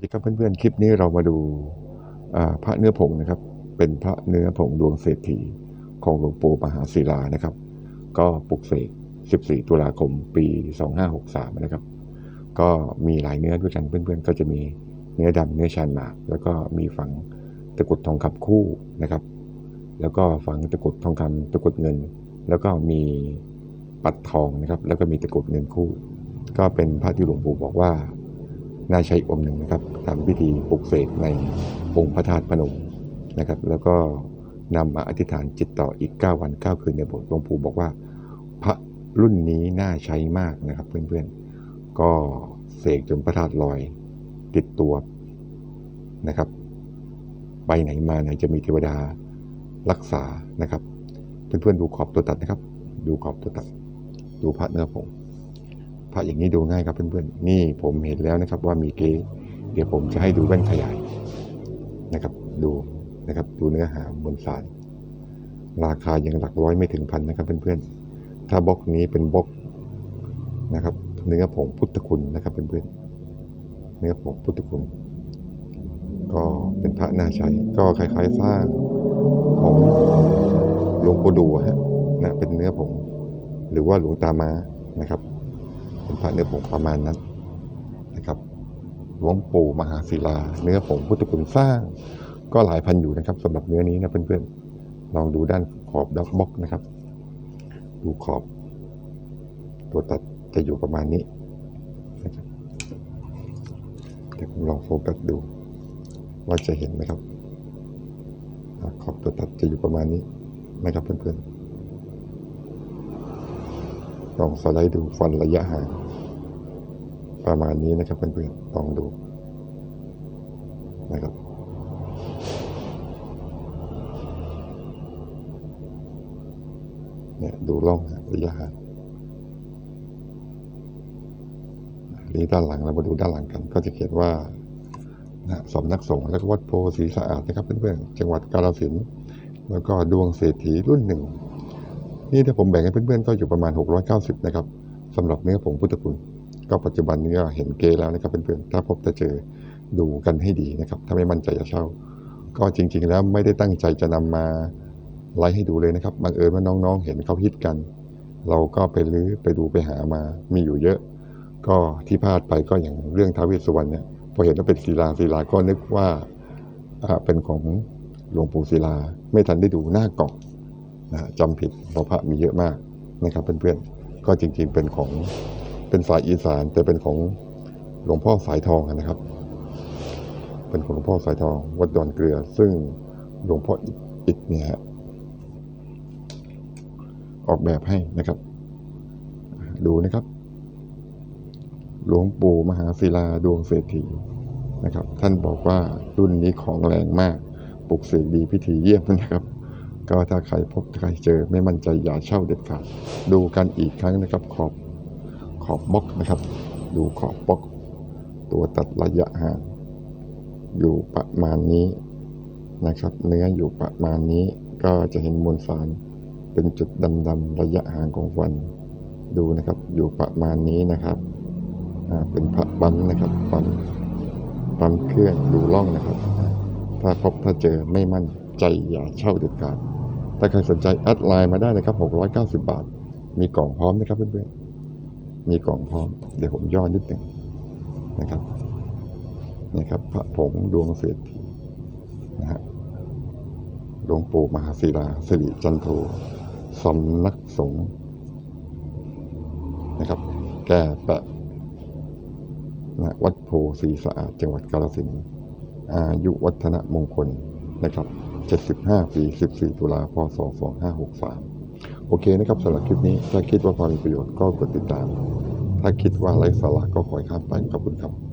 สดีครับเพื่อนๆ คลิปนี้เรามาดูพระเนื้อผงนะครับ เป็นพระเนื้อผงดวงเศรษฐีของหลวงปู่มหาศิลานะครับ ก็ปลุกเสก 14 ตุลาคมปี 2563 นะครับ ก็มีหลายเนื้อด้วยกันเพื่อนๆ ก็จะมีเนื้อดำเนื้อชานหมาก แล้วก็มีฝังตะกุดทองคำคู่นะครับ แล้วก็ฝังตะกุดทองคำตะกุดเงิน แล้วก็มีปัดทองนะครับ แล้วก็มีตะกุดเงินคู่ ก็เป็นพระที่หลวงปู่บอกว่า น่าใช้องค์หนึ่งนะครับทำพิธีปลุกเสกในองค์พระธาตุพนมนะครับ แล้วก็นำมาอธิษฐานจิตต่ออีก 9 วัน 9 คืนในโบสถ์หลวงปู่บอกว่า พระรุ่นนี้น่าใช้มากนะครับเพื่อนๆ ก็เสกจนพระธาตุลอยติดตัวนะครับ ไปไหนมาไหนจะมีเทวดารักษานะครับ เพื่อนๆดูขอบตัวตัดนะครับ ดูขอบตัวตัด ดูพระเนื้อผง พระอย่างนี้ดูง่ายครับเพื่อนๆนี่ผมเห็นแล้วนะครับว่ามีเก๊เดี๋ยวผมจะให้ดูแว่นขยายนะครับ ดูนะครับ ดูเนื้อหาบนสารราคายังหลักร้อยไม่ถึงพันนะครับเพื่อนๆถ้าบล็อกนี้เป็นบล็อกนะครับ เนื้อผงพุทธคุณนะครับเพื่อนๆเนื้อผงพุทธคุณ ก็เป็นพระน่าใช้ก็คล้ายๆสร้างของหลวงปู่ดูฮะนะเป็นเนื้อผงหรือว่าหลวงตามานะครับ พระเนื้อผงประมาณนั้นนะครับหลวงปู่มหาศิลา เนื้อผงพุทธคุณสร้าง ก็หลายพันอยู่นะครับสำหรับเนื้อนี้นะเพื่อนๆลองดูด้านขอบดักบ็อกนะครับ ดูขอบ ตัวตัดจะอยู่ประมาณนี้นะครับเดี๋ยวผมลองโฟกัสดู ว่าจะเห็นไหมครับขอบตัวตัดจะอยู่ประมาณนี้นะครับเพื่อนๆ ลองสไลด์ดูฟันระยะห่างประมาณนี้นะครับเพื่อนๆลองดูนะครับเนี่ยดูร่องระยะห่างนี้ด้านหลังเรามาดูด้านหลังกัน ก็จะเขียนว่านะสำนักสงฆ์และก็วัดโพสีสะอาดนะครับเพื่อนๆจังหวัดกาฬสินธุ์แล้วก็ดวงเศรษฐีรุ่นหนึ่ง นี่ถ้าผมแบ่งให้เพื่อนๆก็อยู่ประมาณ 690 นะครับสำหรับเนื้อผงพุทธคุณ ก็ปัจจุบันนี้ก็เห็นเกแล้วนะครับเพื่อนๆถ้าพบจะเจอดูกันให้ดีนะครับ ถ้าไม่มั่นใจจะเช่า ก็จริง ๆ แล้วไม่ได้ตั้งใจจะนำมาไลฟ์ให้ดูเลยนะครับบังเอิญว่าน้องๆ เห็นเขาฮิตกัน เราก็ไปรื้อไปดูไปหามามีอยู่เยอะ ก็ที่พลาดไปก็อย่างเรื่องท้าวเวสสุวรรณเนี่ยพอเห็นว่าเป็นศิลาศิลาก็นึกว่าอ่าเป็นของหลวงปู่ศิลาไม่ทันได้ดูหน้ากล่อง นะจำผิดเพราะพระมีเยอะมากนะครับเพื่อนๆก็จริงๆเป็นของเป็นสายอีสาน แต่เป็นของหลวงพ่อสายทองนะครับ เป็นของหลวงพ่อสายทอง วัดดอนเกลือ ซึ่งหลวงพ่ออิฐเนี่ยออกแบบให้นะครับ ดูนะครับ หลวงปู่มหาศิลาดวงเศรษฐีนะครับ ท่านบอกว่ารุ่นนี้ของแรงมากปลุกเสกดีพิธีเยี่ยมนะครับ ก็ถ้าใครพบใครเจอไม่มั่นใจอย่าเช่าเด็ดขาดดูกันอีกครั้งนะครับ ขอบขอบบล็อกนะครับ ดูขอบบล็อก ตัวตัดระยะห่างอยู่ประมาณนี้นะครับ เนื้ออยู่ประมาณนี้ก็จะเห็นมวลสารเป็นจุดดำๆระยะห่างของฟัน ดูนะครับอยู่ประมาณนี้นะครับเป็นพระปั๊มนะครับปั๊มปั๊มเครื่องดูร่องนะครับ ถ้าพบถ้าเจอไม่มั่นใจอย่าเช่าเด็ดขาด ถ้าใครสนใจแอดไลน์มาได้นะครับ 690 บาท มีกล่องพร้อมนะครับเพื่อนๆ มีกล่องพร้อม เดี๋ยวผมย่อนิดหนึ่งนะครับนะครับพระผงดวงเศรษฐีนะฮะหลวงปู่มหาศิลาสิริจันโทสำนักสงฆ์นะครับ แก้แปะนะวัดโพสีสะอาดจังหวัดกาฬสินธุ์อายุวัฒนมงคลนะครับ 75 ปี 14 ตุลา พศ 2563 โอเคนะครับสำหรับคลิปนี้ ถ้าคิดว่าพอมีประโยชน์ก็กดติดตาม ถ้าคิดว่าไร้สาระก็ขอให้ข้ามไปขอบคุณครับ